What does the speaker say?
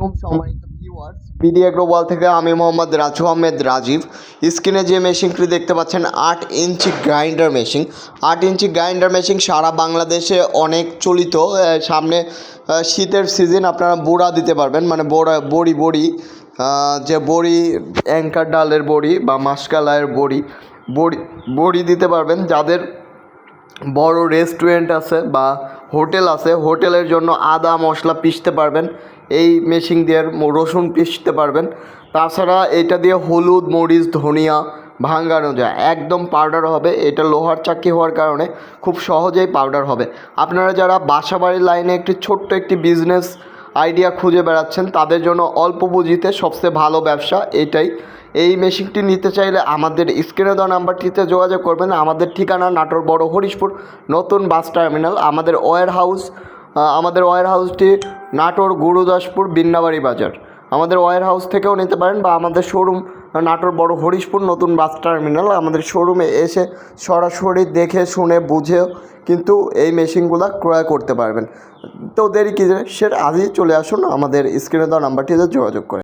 আলাইকুম সম্মানিত viewers BD অ্যাগ্রোওয়াল থেকে আমি মোহাম্মদ রাজু আহমেদ রাজীব। স্ক্রিনে যে মেশিনটি দেখতে পাচ্ছেন, আট ইঞ্চি গ্রাইন্ডার মেশিন আট ইঞ্চি গ্রাইন্ডার মেশিন সারা বাংলাদেশে অনেক চলিত সামনে শীতের সিজন আপনারা বোড়া দিতে পারবেন। মানে বড়া, বড়ি বড়ি যে বড়ি অ্যাঙ্কার ডালের বড়ি বা মাসকালাইয়ের বড়ি বড়ি বড়ি দিতে পারবেন। যাদের বড় রেস্টুরেন্ট আছে বা হোটেল আছে হোটেলের জন্য আদা মশলা পিষতে পারবেন। এই মেশিন দিয়ে রসুন পিষতে পারবেন। তাছাড়া এটা দিয়ে হলুদ, মরিচ, ধনিয়া ভাঙানো যায়। একদম পাউডার হবে। এটা লোহার চাকি হওয়ার কারণে খুব সহজেই পাউডার হবে। আপনারা যারা বাসাবাড়ির লাইনে একটি ছোট্ট একটি বিজনেস আইডিয়া খুঁজে বেড়াচ্ছেন, তাদের জন্য অল্প পুঁজিতে সবচেয়ে ভালো ব্যবসা এটাই। এই মেশিনটি নিতে চাইলে আমাদের স্ক্রিনে দেওয়া নাম্বারটিতে যোগাযোগ করবেন। আমাদের ঠিকানা নাটোর বড় হরিশপুর, নতুন বাস টার্মিনাল। আমাদের ওয়ার হাউস আমাদের ওয়ার হাউসটি নাটোর গুরুদাসপুর, বিন্নাবাড়ি বাজার। আমাদের ওয়ার হাউস থেকেও নিতে পারেন বা আমাদের শোরুম নাটোর বড় হরিশপুর, নতুন বাস টার্মিনাল। আমাদের শোরুমে এসে সরাসরি দেখে, শুনে, বুঝে কিন্তু এই মেশিনগুলো ক্রয় করতে পারবেন। তো দেরি কী সে আজই চলে আসুন। আমাদের স্ক্রিনে দেওয়া নাম্বারটিতে যোগাযোগ করে।